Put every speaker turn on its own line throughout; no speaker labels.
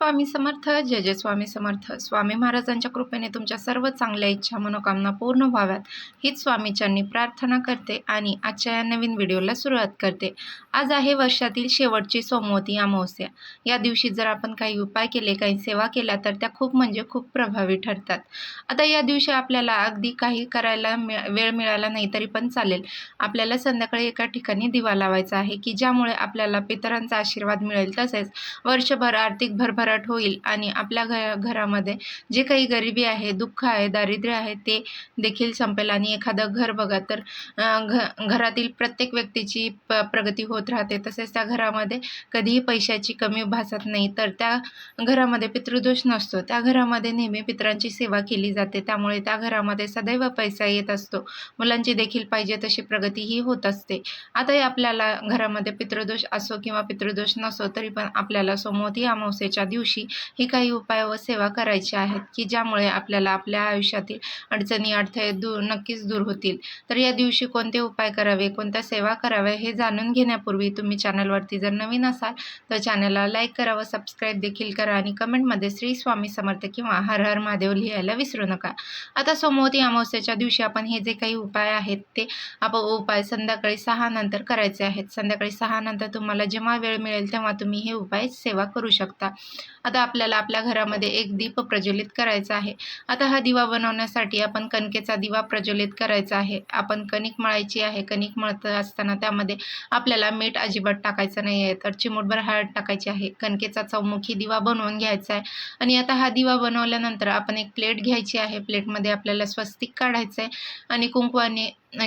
स्वामी समर्थ जय जय स्वामी समर्थ. स्वामी महाराजांच्या कृपेने तुमच्या सर्व चांगल्या इच्छा मनोकामना पूर्ण व्हाव्यात. हीच स्वामीच्यांनी प्रार्थना करते आणि आजच्या या नवीन व्हिडिओला सुरुवात करते. आज आहे वर्षातील शेवटची सोमवती अमावस्या. या दिवशी जर आपण काही उपाय केले काही सेवा केल्या तर त्या खूप म्हणजे खूप प्रभावी ठरतात. आता या दिवशी आपल्याला अगदी काही करायला मिळ वेळ मिळाला नाही तरी पण चालेल. आपल्याला संध्याकाळी एका ठिकाणी दिवा लावायचा आहे की ज्यामुळे आपल्याला पितरांचा आशीर्वाद मिळेल. तसेच वर्षभर आर्थिक भरभर भरभराट होईल आणि आपल्या घ घरामध्ये जे काही गरिबी आहे दुःख आहे दारिद्र्य आहे ते देखील संपेल आणि एखादं घर बघा तर घ घरातील प्रत्येक व्यक्तीची प प्रगती होत राहते. तसेच त्या घरामध्ये कधीही पैशाची कमी भासत नाही. तर त्या घरामध्ये पितृदोष नसतो. त्या घरामध्ये नेहमी पित्रांची सेवा केली जाते. त्यामुळे त्या घरामध्ये सदैव पैसा येत असतो. मुलांची देखील पाहिजे तशी प्रगतीही होत असते. आताही आपल्याला घरामध्ये पितृदोष असो किंवा पितृदोष नसो तरी पण आपल्याला सोमवती अमावस्येच्या दिवशी दिवशी ही काही उपाय व सेवा करायची आहेत की ज्यामुळे आपल्याला आपल्या आयुष्यातील अडचणी अडथळे दूर नक्कीच दूर होतील. तर या दिवशी कोणते उपाय करावे कोणत्या सेवा कराव्या हे जाणून घेण्यापूर्वी तुम्ही चॅनलवरती जर नवीन असाल तर चॅनलला लाईक करा व सबस्क्राईब देखील करा आणि कमेंटमध्ये श्री स्वामी समर्थ किंवा हर हर महादेव लिहायला विसरू नका. आता सोमवती अमावस्याच्या दिवशी आपण हे जे काही उपाय आहेत ते आपण उपाय संध्याकाळी सहा नंतर करायचे आहेत. संध्याकाळी सहा नंतर तुम्हाला जेव्हा वेळ मिळेल तेव्हा तुम्ही हे उपाय सेवा करू शकता. आता आपल्याला आपल्या घरामध्ये एक दीप प्रज्वलित करायचा आहे. आता हा दिवा बनवण्यासाठी आपण कणकेचा दिवा प्रज्वलित करायचा आहे. आपण कणिक मळायची आहे. कणिक मळत असताना त्यामध्ये आपल्याला मीठ अजिबात टाकायचं नाही आहे. तर चिमूटभर हळद टाकायची आहे. कणकेचा चौमुखी दिवा बनवून घ्यायचा आहे. आणि आता हा दिवा बनवल्यानंतर आपण एक प्लेट घ्यायची आहे. प्लेटमध्ये आपल्याला स्वस्तिक काढायचं आहे. आणि कुंकवाने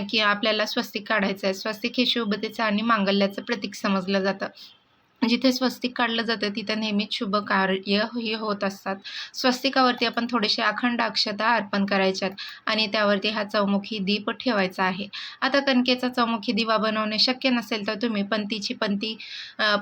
की आपल्याला स्वस्तिक काढायचं आहे. स्वस्तिक हे शुभतेचं आणि मांगल्याचं प्रतीक समजलं जातं. म्हणजे जिथे स्वस्तिक काढलं जातं तिथं नेहमीच शुभ कार्य हे होत असतात. स्वस्तिकावरती आपण थोडेसे अखंड अक्षता अर्पण करायच्यात आणि त्यावरती हा चौमुखी दीप ठेवायचा आहे. आता कणकेचा चौमुखी दिवा बनवणे शक्य नसेल तर तुम्ही पंतीची पंती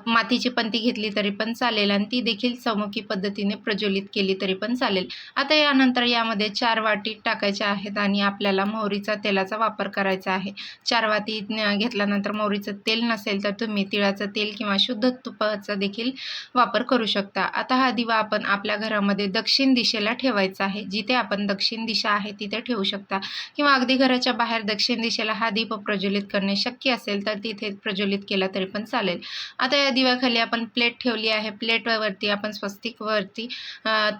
मातीची पंती घेतली तरी पण चालेल आणि ती देखील चौमुखी पद्धतीने प्रज्वलित केली तरी पण चालेल. आता यानंतर यामध्ये चार वाटी टाकायच्या आहेत आणि आपल्याला मोहरीचा तेलाचा वापर करायचा आहे. चार वाटी घेतल्यानंतर मोहरीचं तेल नसेल तर तुम्ही तिळाचं तेल किंवा शुद्ध तुपाचा देखील वापर करू शकता. आता हा दिवा आपण आपल्या घरामध्ये दक्षिण दिशेला ठेवायचा आहे. जिथे आपण दक्षिण दिशा आहे तिथे ठेवू शकता. किंवा अगदी घराच्या बाहेर दक्षिण दिशेला हा दीप प्रज्वलित करणे शक्य असेल तर तिथे प्रज्वलित केला तरी पण चालेल. आता या दिव्याखाली आपण प्लेट ठेवली आहे. प्लेटवरती आपण स्वस्तिकवरती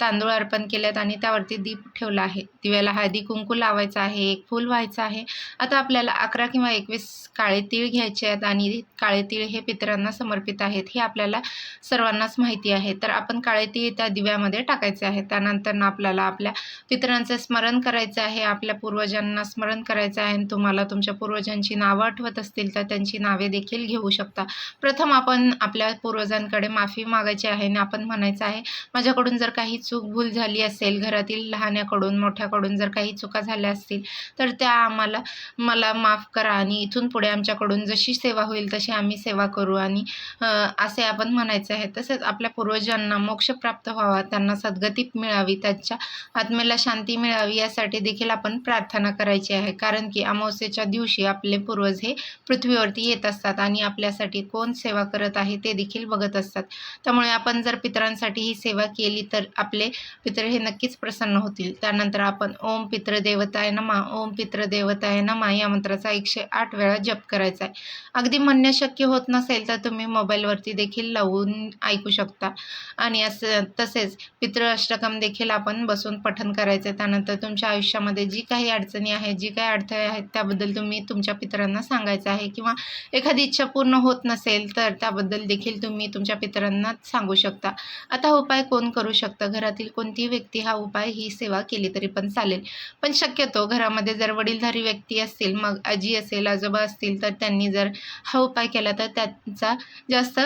तांदूळ अर्पण केलेत आणि त्यावरती दीप ठेवला आहे. दिव्याला हळदी कुंकू लावायचा आहे. एक फूल व्हायचं आहे. आता आपल्याला अकरा किंवा एकवीस काळे तीळ घ्यायचे आहेत आणि काळे तीळ हे पितरांना समर्पित आहेत. हे आपल्याला सर्वांनाच माहिती आहे. तर आपण काळे ती त्या दिव्यामध्ये टाकायचे आहे. त्यानंतर आपल्याला आपल्या पितरांचे स्मरण करायचं आहे. आपल्या पूर्वजांना स्मरण करायचं आहे. आणि तुम्हाला तुमच्या पूर्वजांची नावं आठवत असतील तर त्यांची नावे देखील घेऊ शकता. प्रथम आपण आपल्या पूर्वजांकडे माफी मागायची आहे आणि आपण म्हणायचं आहे माझ्याकडून जर काही चूक भूल झाली असेल घरातील लहान्याकडून मोठ्याकडून जर काही चुका झाल्या असतील तर त्या आम्हाला मला माफ करा. आणि इथून पुढे आमच्याकडून जशी सेवा होईल तशी आम्ही सेवा करू. आणि असे आपण म्हणायचे आहे. तसेच आपल्या पूर्वजांना मोक्ष प्राप्त व्हावा त्यांना सद्गती मिळावी त्यांच्या आत्मेला शांती मिळावी यासाठी देखील आपण प्रार्थना करायची आहे. कारण की अमावस्येच्या दिवशी आपले पूर्वज हे पृथ्वीवरती येत असतात आणि आपल्यासाठी कोण सेवा करत आहे ते देखील बघत असतात. त्यामुळे आपण जर पितरांसाठी ही सेवा केली तर आपले पितर हे नक्कीच प्रसन्न होतील. त्यानंतर आपण ओम पितृदेवताय नमा ओम पितृदेवताय नमा या मंत्राचा एकशे आठ वेळा जप करायचा आहे. अगदी म्हणणे शक्य होत नसेल तर तुम्ही मोबाईलवरती देखील लावून ऐकू शकता. आणि असं तसेच पितृ अष्टकम देखील आपण बसून पठन करायचं त्यानंतर तुमच्या आयुष्यामध्ये जी काही अडचणी आहेत जी काही अडथळे आहेत त्याबद्दल तुम्ही तुमच्या पितरांना सांगायचं आहे. किंवा एखादी इच्छा पूर्ण होत नसेल तर त्याबद्दल देखील तुम्ही तुमच्या पितरांना सांगू शकता. आता हा उपाय कोण करू शकतं? घरातील कोणतीही व्यक्ती हा उपाय ही सेवा केली तरी पण चालेल. पण शक्यतो घरामध्ये जर वडीलधारी व्यक्ती असतील मग आजी असेल आजोबा असतील तर त्यांनी जर हा उपाय केला तर त्यांचा जास्त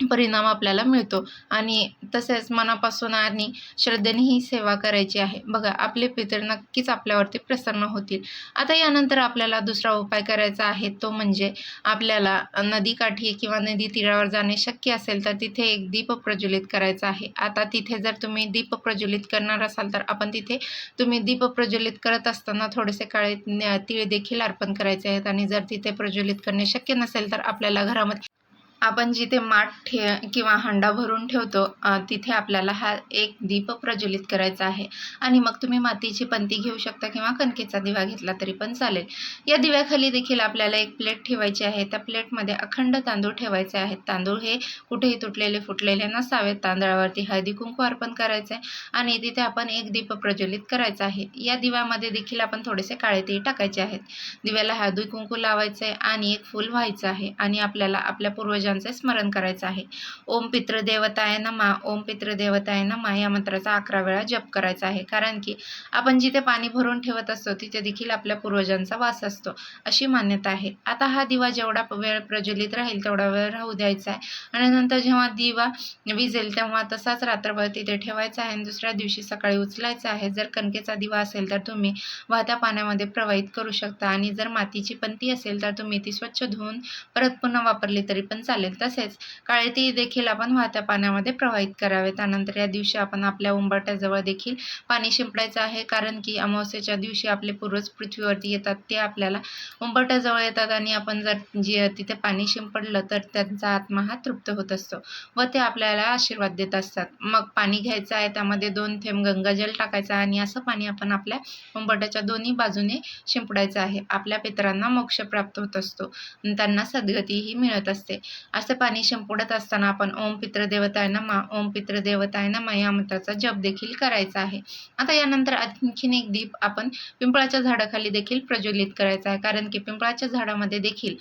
परिणाम आपल्याला मिळतो. आणि तसेच मनापासून आणि श्रद्धेने ही सेवा करायची आहे. बघा आपले पितर नक्कीच आपल्यावरती प्रसन्न होतील. आता यानंतर आपल्याला दुसरा उपाय करायचा आहे तो म्हणजे आपल्याला नदीकाठी किंवा नदी तीरावर जाणे शक्य असेल तर तिथे एक दीप प्रज्वलित करायचा आहे. आता तिथे जर तुम्ही दीप प्रज्वलित करणार असाल तर आपण तिथे तुम्ही दीप प्रज्वलित करत असताना थोडेसे काळे न- तीळ देखील अर्पण करायचे आहेत. आणि जर तिथे प्रज्वलित करणे शक्य नसेल तर आपल्याला घरामध्ये आपण जिथे माठ ठे किंवा हंडा भरून ठेवतो तिथे आपल्याला हा एक दीप प्रज्वलित करायचा आहे. आणि मग तुम्ही मातीची पंती घेऊ शकता किंवा कणकेचा दिवा घेतला तरी पण चालेल. या दिव्याखाली देखील आपल्याला एक प्लेट ठेवायची आहे. त्या प्लेटमध्ये अखंड तांदूळ ठेवायचे आहेत. तांदूळ हे कुठेही तुटलेले फुटलेले नसावेत तांदळावरती हळदी कुंकू अर्पण करायचं आहे आणि तिथे आपण एक दीप प्रज्वलित करायचा आहे. या दिव्यामध्ये देखील आपण थोडेसे काळे तीळ टाकायचे आहेत. दिव्याला हळदी कुंकू लावायचं आहे आणि एक फूल व्हायचं आहे आणि आपल्याला आपल्या मंत्रांचे स्मरण करायचं आहे. ओम पितृदेवताय नमा ओम पितृदेवताय नमा या मंत्राचा अकरा वेळा जप करायचा आहे. कारण की आपण जिथे पाणी भरून ठेवत असतो तिथे देखील आपल्या पूर्वजांचा वास असतो अशी मान्यता आहे. आता हा दिवा जेवढा वेळ प्रज्वलित राहील तेवढा वेळ राहू द्यायचा आहे. आणि नंतर जेव्हा दिवा विजेल तेव्हा तसाच रात्रभर तिथे ठेवायचा आहे आणि दुसऱ्या दिवशी सकाळी उचलायचा आहे. जर कणकेचा दिवा असेल तर तुम्ही वाहत्या पाण्यामध्ये प्रवाहित करू शकता. आणि जर मातीची पंती असेल तर तुम्ही ती स्वच्छ धुवून परत पुन्हा वापरली तरी पण चालेल. तसेच. काळे तीळ देखील आपण वाहत्या पाण्यामध्ये प्रवाहित करावे. त्यानंतर या दिवशी आपण आपल्या उंबरट्याजवळ देखील पाणी शिंपडायचं आहे. कारण की अमावस्येच्या दिवशी आपले पूर्वज पृथ्वीवरती येतात. ते आपल्याला उंबरट्याजवळ येतात आणि आपण जर जे तिथे पाणी शिंपडलं तर त्यांचा आत्मा हा तृप्त होत असतो व ते आपल्याला आशीर्वाद देत असतात. मग पाणी घ्यायचं आहे. त्यामध्ये दोन थेंब गंगाजल टाकायचं आहे आणि असं पाणी आपण आपल्या उंबरट्याच्या दोन्ही बाजूने शिंपडायचं आहे. आपल्या पित्रांना मोक्ष प्राप्त होत असतो. त्यांना सद्गतीही मिळत असते. असं पाणी शिंपडत असताना आपण ओम पितृदेवताय नमा ओम पितृदेवताय नमा या मंत्राचा जप देखील करायचा आहे. आता यानंतर आणखीन एक दीप आपण पिंपळाच्या झाडाखाली देखील प्रज्वलित करायचा आहे. कारण की पिंपळाच्या झाडामध्ये देखील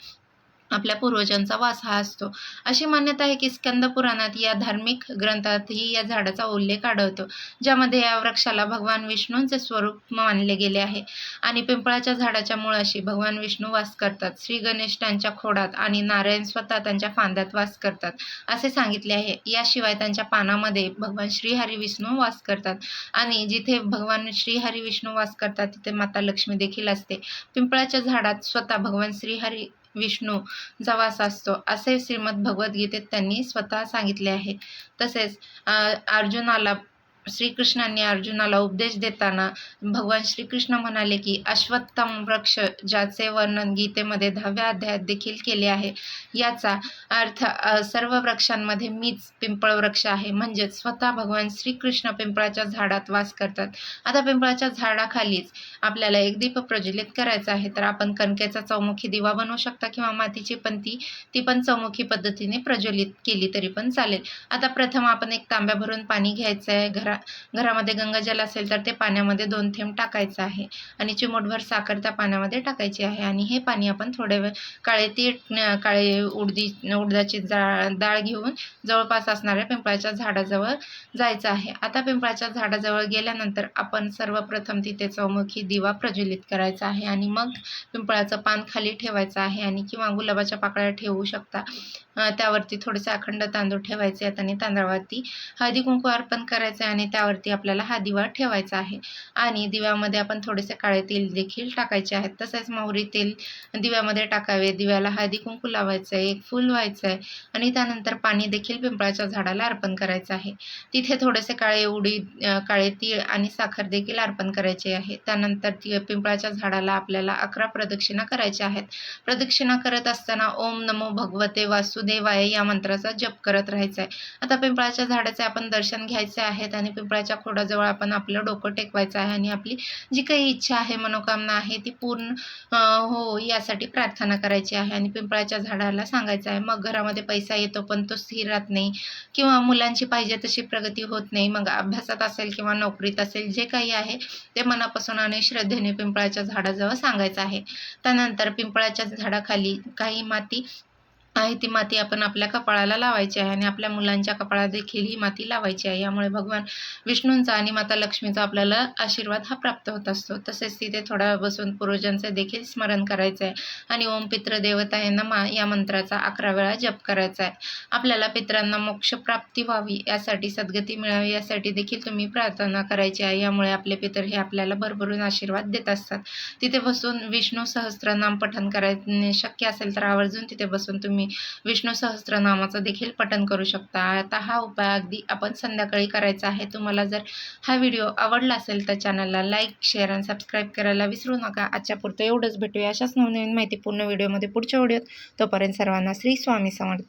आपल्या पूर्वजांचा वास हा असतो. अशी मान्यता आहे की स्कंद पुराणात या धार्मिक ग्रंथातही या झाडाचा उल्लेख आढळतो ज्यामध्ये या वृक्षाला भगवान विष्णूंचे स्वरूप मानले गेले आहे. आणि पिंपळाच्या झाडाच्या मुळाशी भगवान विष्णू वास करतात. श्री गणेश त्यांच्या खोडात आणि नारायण स्वतः त्यांच्या फांद्यात वास करतात असे सांगितले आहे. याशिवाय त्यांच्या पानामध्ये भगवान श्रीहरी विष्णू वास करतात आणि जिथे भगवान श्रीहरी विष्णू वास करतात तिथे माता लक्ष्मी देखील असते. पिंपळाच्या झाडात स्वतः भगवान श्रीहरी विष्णू जवास असतो. असे श्रीमद भगवद्गीतेत त्यांनी स्वतः सांगितले आहे. तसेच अर्जुनाला श्रीकृष्णांनी अर्जुनाला उपदेश देताना भगवान श्रीकृष्ण म्हणाले की अश्वत्थम वृक्ष ज्याचे वर्णन गीतेमध्ये दहाव्या अध्यायात देखील केले आहे याचा अर्थ सर्व वृक्षांमध्ये मीच पिंपळ वृक्ष आहे. म्हणजेच स्वतः भगवान श्रीकृष्ण पिंपळाच्या झाडात वास करतात. आता पिंपळाच्या झाडाखालीच आपल्याला एक दीप प्रज्वलित करायचा आहे. तर आपण कणकेचा चौमुखी दिवा बनवू शकता किंवा मातीची पंती ती पण चौमुखी पद्धतीने प्रज्वलित केली तरी पण चालेल. आता प्रथम आपण एक तांब्या भरून पाणी घ्यायचं आहे घरा घरामध्ये गंगाजल असेल तर ते पाण्यामध्ये दोन थेंब टाकायचं आहे. आणि चिमूटभर साखर त्या पाण्यामध्ये टाकायची आहे. आणि हे पाणी आपण थोडे वेळ काळे ती काळे उडदी उडदाची डाळ डाळ घेऊन जवळपास असणाऱ्या पिंपळाच्या झाडाजवळ जायचं आहे. आता पिंपळाच्या झाडाजवळ गेल्यानंतर आपण सर्वप्रथम तिथे चौमुखी दिवा प्रज्वलित करायचा आहे. आणि मग पिंपळाचं पान खाली ठेवायचं आहे. आणि किंवा गुलाबाच्या पाकळ्या ठेवू शकता. त्यावरती थोडेसे अखंड तांदूळ ठेवायचे आहेत. आणि तांदळावरती हळदी कुंकू अर्पण करायचं आहे. आणि त्यावरती आपल्याला हा दिवा ठेवायचा आहे. आणि दिव्यामध्ये आपण थोडेसे काळे तेल देखील टाकायचे आहेत. तसेच मोहरी तेल दिव्यामध्ये टाकावे. दिव्याला हळदी कुंकू लावायचं आहे एक फूल व्हायचं आहे आणि त्यानंतर पाणी देखील पिंपळाच्या झाडाला अर्पण करायचं आहे. तिथे थोडेसे काळे उडीद काळे तीळ आणि साखर देखील अर्पण करायचे आहे. त्यानंतर ती पिंपळाच्या झाडाला आपल्याला अकरा प्रदक्षिणा करायच्या आहेत. प्रदक्षिणा करत असताना ओम नमो भगवते वासुदेवाय या मंत्राचा जप करत राहायचा आहे आता पिंपळाच्या झाडाचे आपण दर्शन घ्यायचे आहेत आणि पिंपळाच्या खोडाजवळ आपण आपलं डोकं टेकवायचं आहे आणि आपली जी काही इच्छा आहे मनोकामना आहे ती पूर्ण हो यासाठी प्रार्थना करायची आहे आणि पिंपळाच्या झाडाला सांगायचं आहे मग घरामध्ये पैसा येतो पण तो स्थिर राहत नाही किंवा मुलांची पाहिजे तशी प्रगती होत नाही मग अभ्यासात असेल किंवा नोकरीत असेल जे काही आहे ते मनापासून आणि श्रद्धेने पिंपळाच्या झाडाजवळ सांगायचं आहे. त्यानंतर पिंपळाच्या झाडाखाली काही माती आहे ती माती आपण आपल्या कपाळाला लावायची आहे आणि आपल्या मुलांच्या कपाळात देखील ही माती लावायची आहे. यामुळे भगवान विष्णूंचा आणि माता लक्ष्मीचा आपल्याला आशीर्वाद हा प्राप्त होत असतो. तसेच तिथे थोडा वेळ बसून पूर्वजांचे देखील स्मरण करायचं आहे आणि ओम पित्र हे नमा या मंत्राचा अकरा वेळा जप करायचा आहे आपल्याला पित्रांना मोक्ष प्राप्ती व्हावी यासाठी सद्गती मिळावी यासाठी देखील तुम्ही प्रार्थना करायची आहे. यामुळे आपले पितर हे आपल्याला भरभरून आशीर्वाद देत असतात. तिथे बसून विष्णू सहस्त्रनाम पठन करायचे शक्य असेल तर आवर्जून तिथे बसून तुम्ही तुम्ही विष्णू सहस्त्रनामाचं देखील पठन करू शकता. आता हा उपाय अगदी आपण संध्याकाळी करायचा आहे. तुम्हाला जर हा व्हिडिओ आवडला असेल तर चॅनलला लाईक शेअर आणि सबस्क्राईब करायला विसरू नका. आजच्या पुरतं एवढंच भेटूया. अशाच नवनवीन माहितीपूर्ण व्हिडिओमध्ये पुढच्या व्हिडिओत. तोपर्यंत सर्वांना श्री स्वामी समर्थ.